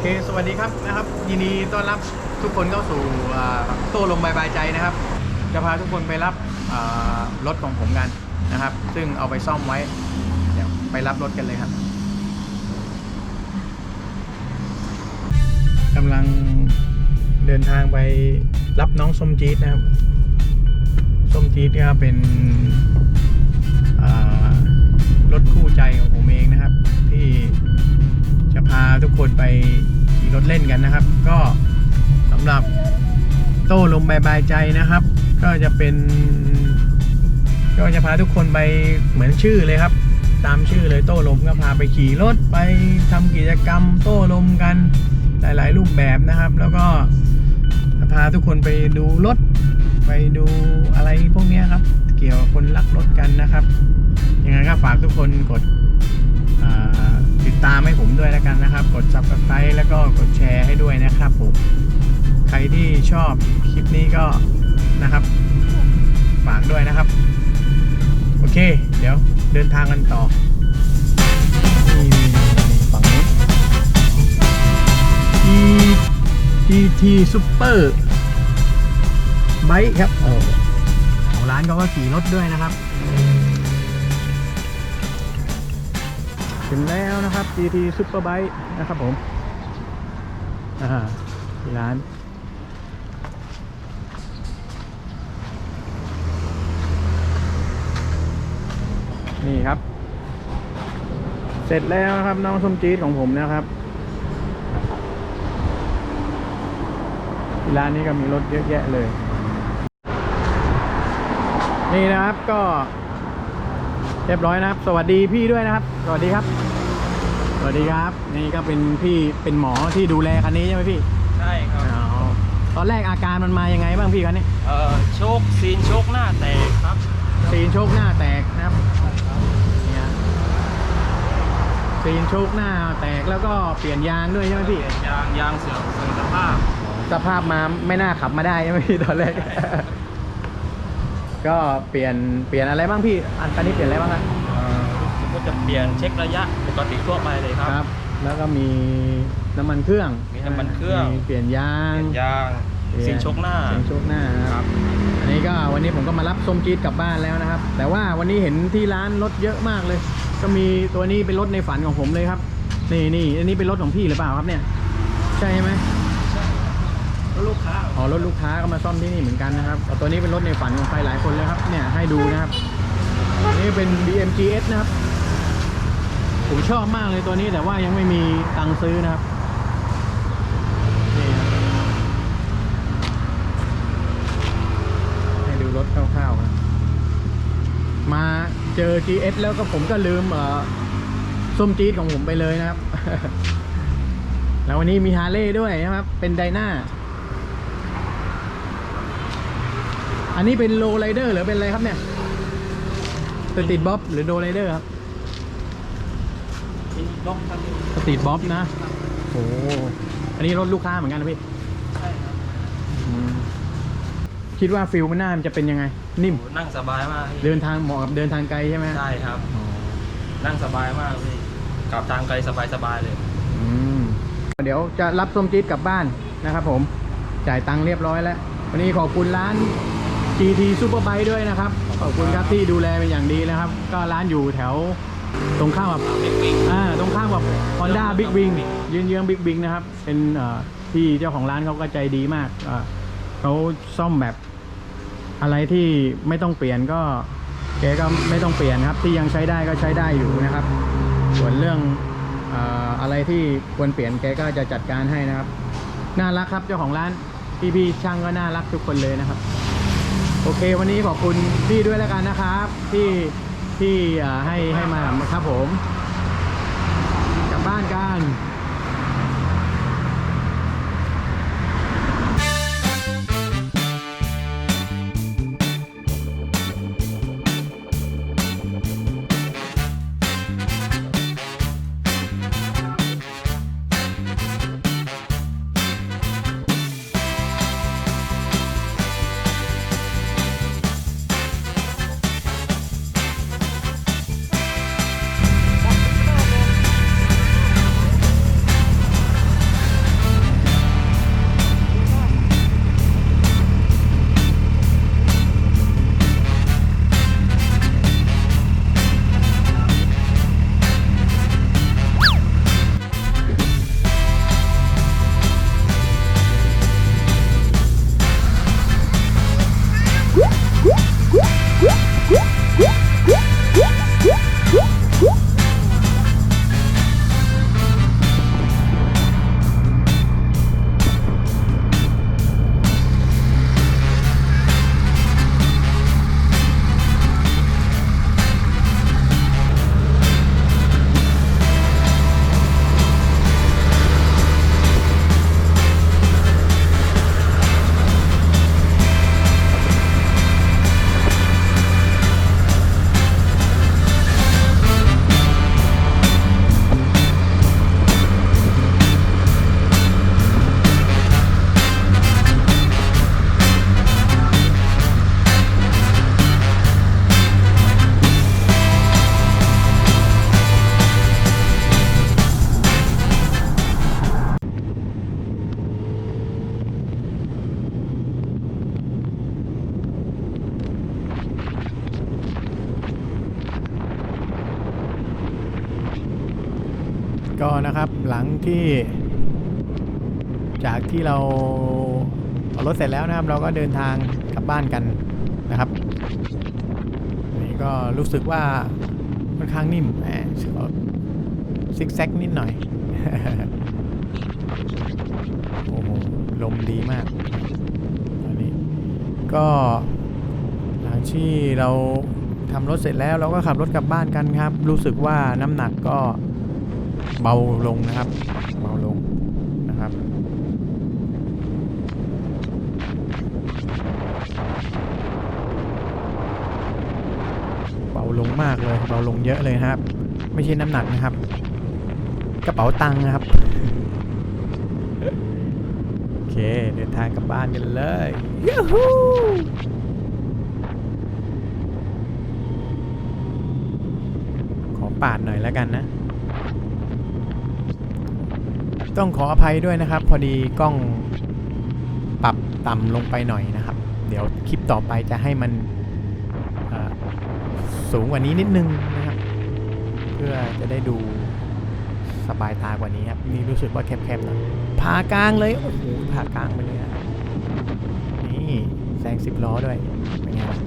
อเคสวัสดีครับนะครับ ยินดีต้อนรับทุกคนเข้าสู่โต้ลมบายบายใจนะครับ จะพาทุกคนไปรับรถของผมกันนะครับ ซึ่งเอาไปซ่อมไว้ เดี๋ยวไปรับรถกันเลยครับกำลังเดินทางไปรับน้องส้มจี๊ดนะครับส้มจี๊ดก็เป็น รถคู่ใจของผมเองนะครับ ที่จะพาทุกคนไปขี่รถเล่นกันนะครับ ก็สำหรับโต้ลมบายบายใจนะครับ ก็จะเป็น ก็จะพาทุกคนไปเหมือนชื่อเลยครับ ตามชื่อเลยโต้ลมก็พาไปขี่รถไปทำกิจกรรม โต้ลมกันหลาย ๆ รูปแบบนะครับ แล้วก็พาทุกคนไปดูรถ ไปดูอะไรพวกนี้ครับ เกี่ยวกับคนรักรถกันนะครับ ก็ฝากทุกคนกดติดตามให้ผมด้วยแล้วกันนะครับ กด subscribe แล้วก็กดแชร์ให้ด้วยนะครับผม ใครที่ชอบคลิปนี้ก็นะครับ ฝากด้วยนะครับ โอเค เดี๋ยวเดินทางกันต่อนี่ฝั่งนู้น G GT Super ไบค์ครับโอ้ของร้านเขาก็ขี่รถด้วยนะครับ ถึงแล้วนะครับ GT Superbike นะครับผมอ่าที่ร้านนี่ครับ เสร็จแล้วนะครับน้องส้มจี๊ดของผมนะครับที่ร้านนี้ก็มีรถเยอะแยะเลย นี่นะครับก็ เรียบร้อยนะครับ สวัสดีพี่ด้วยนะครับ สวัสดีครับ สวัสดีครับ นี่ก็เป็นพี่เป็นหมอที่ดูแลคันนี้ใช่ไหมพี่ใช่ครับอ๋อตอนแรกอาการมันมายังไงบ้างพี่คันนี้เอ่อโชคซีนโชคหน้าแตกครับซีนโชคหน้าแตกนะครับเนี่ยซีนโชคหน้าแตกแล้วก็เปลี่ยนยางด้วยใช่ไหมพี่ ยางยางเสื่อมเสื่อมสภาพสภาพมาไม่น่าขับมาได้ใช่ไหมพี่ตอนแรก ก็เปลี่ยนเปลี่ยนอะไรบ้างพี่ อันคันนี้เปลี่ยนอะไรบ้างครับเอ่อก็จะเปลี่ยนเช็คระยะ ปกติทั่วไปเลยครับครับแล้วก็มีน้ำมันเครื่องมีน้ำมันเครื่อง มีเปลี่ยนยาเปงลี่ยนยางเปลี่ยซีนโชคหน้าซีนโชคหน้านะครับอันนี้ก็วันนี้ผมก็มารับส้มจี๊ดกลับบ้านแล้วนะครับ แต่ว่าวันนี้เห็นที่ร้านรถเยอะมากเลย ก็มีตัวนี้เป็นรถในฝันของผมเลยครับ นี่นี่อันนี้เป็นรถของพี่หรือเปล่าครับเนี่ย ใช่ไหมแล้วลูกค้า อ๋อรถลูกค้าก็มาซ่อมที่นี่เหมือนกันนะครับแต่ตัวนี้เป็นรถในฝันของใครหลายคนเลยครับ เนี่ยให้ดูนะครับอันนี่เป็น BMGS นะครับ ผมชอบมากเลยตัวนี้แต่ว่ายังไม่มีตังค์ซื้อนะครับให้ดูรถคร่าวๆนะมาเจอ GS แล้วก็ผมก็ลืมเอ่อส้มจี๊ดของผมไปเลยนะครับ แล้ววันนี้มีฮาร์เลย์ด้วยนะครับ เป็นไดนาอันนี้เป็นโลไรเดอร์หรือเป็นอะไรครับเนี่ยสตรีทบ๊อบหรือโลไรเดอร์ครับ ล็อกครับสตรีทบ๊อบนะโอ้อันนี้รถลูกค้าเหมือนกันนะพี่ใช่ครับอืมคิดว่าฟิลมันหน้ามันจะเป็นยังไง นิ่มโอ้นั่งสบายมากพี่เดินทางเหมาะกับเดินทางไกลใช่ไหมใช่ครับ อ๋อนั่งสบายมากพี่กลับทางไกลสบายสบายๆเลย อืมเดี๋ยวจะรับส้มจี๊ดกลับบ้านนะครับผม จ่ายตังค์เรียบร้อยแล้ว วันนี้ขอบคุณร้าน GT Superbike ด้วยนะครับ ขอบคุณครับที่ดูแลเป็นอย่างดีนะครับ ก็ร้านอยู่แถว ตรงข้ามกับบอ่าตรงข้ามกับ Honda Big Wing ยืนเยื้อง Big Wing นะครับ เป็นที่เจ้าของร้านเขาก็ใจดีมากเขาซ่อมแบบอะไรที่ไม่ต้องเปลี่ยนก็แกก็ไม่ต้องเปลี่ยนครับ ที่ยังใช้ได้ก็ใช้ได้อยู่นะครับ ส่วนเรื่องเอ่ออะไรที่ควรเปลี่ยนแกก็จะจัดการให้นะครับ น่ารักครับเจ้าของร้านพี่ๆช่างก็น่ารักทุกคนเลยนะครับ โอเค วันนี้ขอบคุณพี่ด้วยแล้วกันนะครับที่ ที่ให้ให้มาครับผม กลับบ้านกัน ก็นะครับหลังที่ จากที่เราเอารถเสร็จแล้วนะครับ เราก็เดินทางกลับบ้านกันนะครับ นี่ก็รู้สึกว่าค่อนข้างนิ่มแหมซิกแซกนิดหน่อยโอ้โหลมดีมากตอนนี้ก็หลังที่เราทำรถเสร็จแล้วเราก็ขับรถกลับบ้านกันครับ รู้สึกว่าน้ำหนักก็ เบาลงนะครับ เบาลงนะครับเบาลงมากเลยเบาลงเยอะเลยครับ ไม่ใช่น้ำหนักนะครับ กระเป๋าตังค์นะครับโอเคเดินทางกลับบ้านกันเลยยูฮูขอปาดหน่อยแล้วกันนะ ต้องขออภัยด้วยนะครับ พอดีกล้องปรับต่ำลงไปหน่อยนะครับ เดี๋ยวคลิปต่อไปจะให้มันสูงกว่านี้นิดนึงนะครับ เพื่อจะได้ดูสบายตากว่านี้ครับนี่รู้สึกว่าแคบๆหน่อยผ่ากลางเลยโอ้โหผ่ากลางไปเลยนะนี่แซงสิบล้อด้วยเป็นไงล่ะ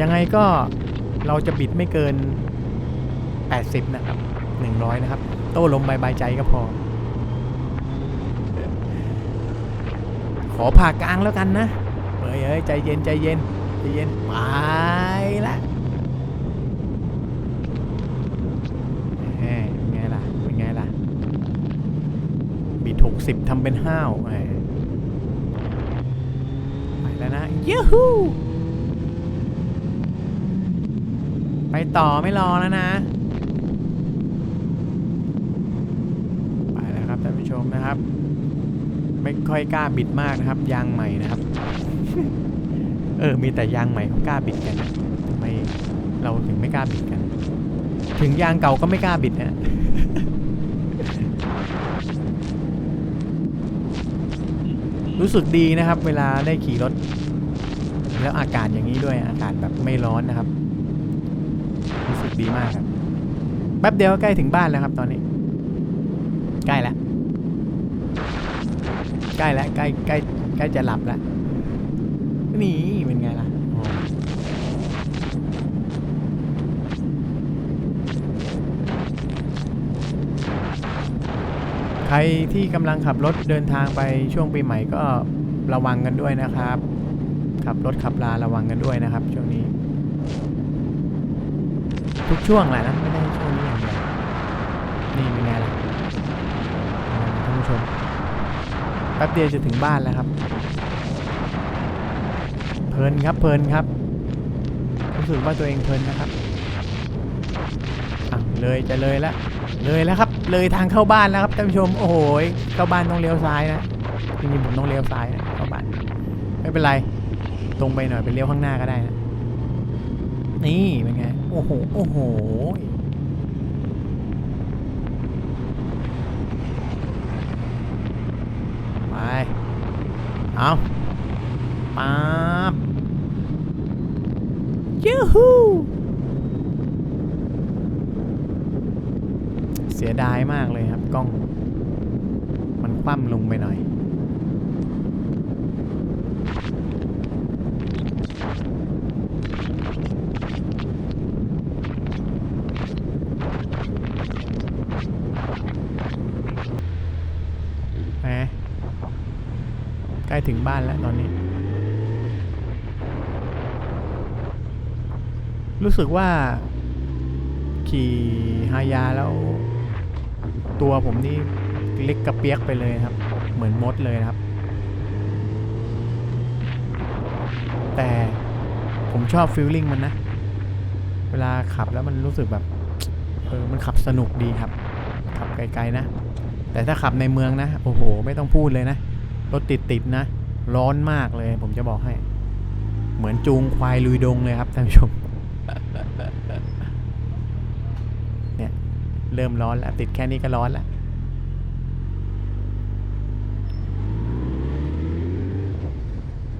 ยังไงก็เราจะบิดไม่เกิน 80 นะครับ 100 นะครับ โต้ลมบายบายใจก็พอ ขอผ่ากลางแล้วกันนะเฮ้ยเฮ้ยใจเย็นใจเย็นใจเย็นไปละเป็นไงล่ะเป็นไงล่ะบิดหกสิบทำเป็นห้าวไปแล้วนะยูฮูไปต่อไม่รอแล้วนะ ไปแล้วครับท่านผู้ชมนะครับ ไม่ ค่อยกล้าบิดมากนะครับ ยางใหม่นะครับ เออ มีแต่ยางใหม่เขากล้าบิดกันนะทำไมเราถึงไม่กล้าบิดกัน ถึงยางเก่าก็ไม่กล้าบิดนะรู้สึกดีนะครับ เวลาได้ขี่รถ แล้วอากาศอย่างนี้ด้วยอากาศแบบไม่ร้อนนะครับ รู้สึกดีมากครับแป๊บเดียวก็ใกล้ถึงบ้านแล้วครับตอนนี้ ใกล้แล้ว ใกล้แล้วใกล้ใกล้ใกล้จะหลับแล้ว นี่เป็นไงล่ะใครที่กำลังขับรถเดินทางไปช่วงปีใหม่ก็ระวังกันด้วยนะครับ ขับรถขับลาระวังกันด้วยนะครับ ช่วงนี้ ทุกช่วงแหละนะไม่ได้ช่วงนี้อย่างเดียวนี่เป็นไงล่ะท่านผู้ชม ป๊บเดียวจะถึงบ้านแล้วครับ เพลินครับเพลินครับ รู้สึกว่าตัวเองเพลินนะครับอะเลยจะเลยแล้วเลยแล้วครับ เลยทางเข้าบ้านแล้วครับท่านผู้ชมโอ้โหเข้าบ้านต้องเลี้ยวซ้ายนะจริงๆผมต้องเลี้ยวซ้ายนะเข้าบ้านไม่เป็นไร ตรงไปหน่อยไปเลี้ยวข้างหน้าก็ได้นะนี่เป็นไงโอ้โหโอ้โห ไป เอาป๊าบยูฮูเสียดายมากเลยครับกล้อง มันคว่ำลงไปหน่อย แหม ใกล้ถึงบ้านแล้วตอนนี้ รู้สึกว่า ขี่ฮายาแล้ว ตัวผมนี่เล็กกระเปียกไปเลยครับ เหมือนมดเลยครับ แต่ผมชอบฟีลลิ่งมันนะ เวลาขับแล้วมันรู้สึกแบบ เออ มันขับสนุกดีครับ ขับไกลๆนะ แต่ถ้าขับในเมืองนะ โอ้โห ไม่ต้องพูดเลยนะ รถติดติดๆนะ ร้อนมากเลยผมจะบอกให้ เหมือนจูงควายลุยดงเลยครับท่านผู้ชมเนี่ยเริ่มร้อนแล้ว ติดแค่นี้ก็ร้อนแล้ว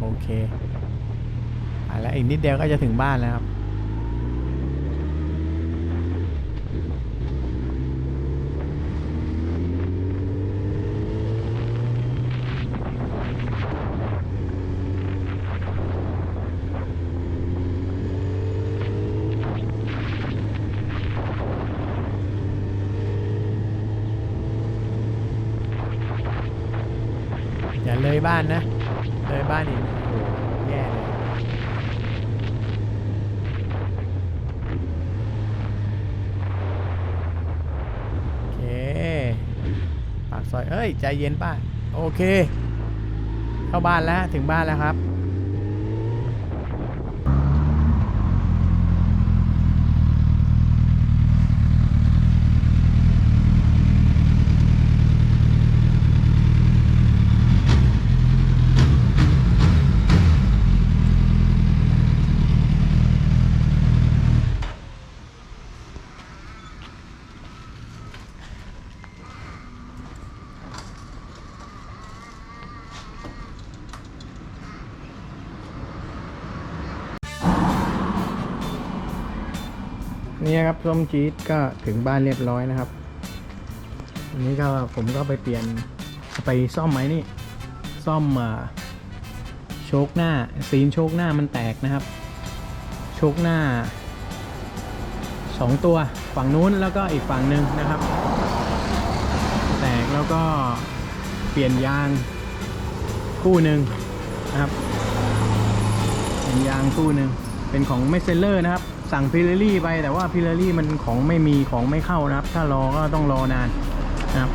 โอเคไปแล้วอีกนิดเดียวก็จะถึงบ้านแล้วครับ บ้านนะ เลยบ้านอีกแย่เลยโอเค ปากซอย เอ้ย ใจเย็นป้า โอเค เข้าบ้านแล้ว ถึงบ้านแล้วครับ นี่ครับส้มจี๊ดก็ถึงบ้านเรียบร้อยนะครับอันนี้ก็ผมก็ไปเปลี่ยนไปซ่อมไหมนี่ ซ่อมอ่าโชคหน้าซีนโชคหน้ามันแตกนะครับ โชคหน้าสองตัวฝั่งนู้นแล้วก็อีกฝั่งหนึ่งนะครับ แตกแล้วก็เปลี่ยนยางคู่หนึ่งนะครับ เป็นยางคู่หนึ่งเป็นของเมสเซเลอร์นะครับ สั่งพิลลี่ไปแต่ว่าพิลลี่มันของไม่มีของไม่เข้านะครับ ถ้ารอก็ต้องรอนานนะครับ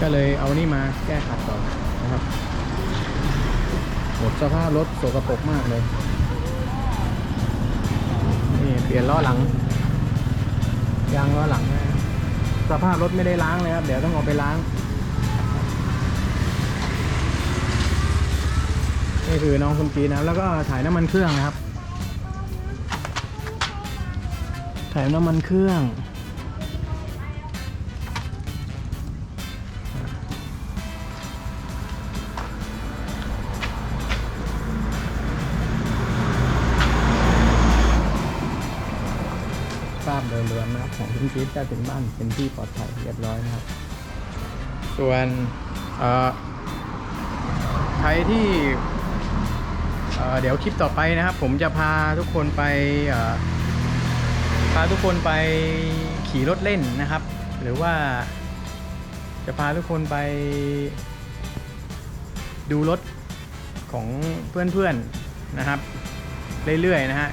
ก็เลยเอานี่มาแก้ขัดก่อนนะครับหมดสภาพรถโสกปรกมากเลยนี่เปลี่ยนล้อหลังยางล้อหลัง สภาพรถไม่ได้ล้างเลยครับ เดี๋ยวต้องเอาไปล้างนี่คือน้องคุณจีนะแล้วก็ถ่ายน้ำมันเครื่องนะครับ ถ่ายน้ำมันเครื่อง ทราบโดยรวมนะครับของคุณจีนก็ถึงบ้านเป็นที่ปลอดภัยเรียบร้อยนะครับ ส่วนเอ่อใครที่เอ่อเดี๋ยวคลิปต่อไปนะครับ ผมจะพาทุกคนไปเอ่อ พาทุกคนไปขี่รถเล่นนะครับ หรือว่าจะพาทุกคนไปดูรถของเพื่อนๆนะครับ เรื่อยๆนะฮะ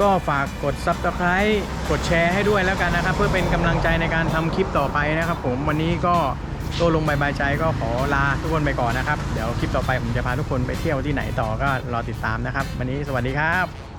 ก็ฝากกด Subscribe กดแชร์ให้ด้วยแล้วกันนะครับ เพื่อเป็นกำลังใจในการทำคลิปต่อไปนะครับ ผมวันนี้ก็โตลงบายบายใจก็ขอลาทุกคนไปก่อนนะครับ เดี๋ยวคลิปต่อไปผมจะพาทุกคนไปเที่ยวที่ไหนต่อก็รอติดตามนะครับ วันนี้สวัสดีครับ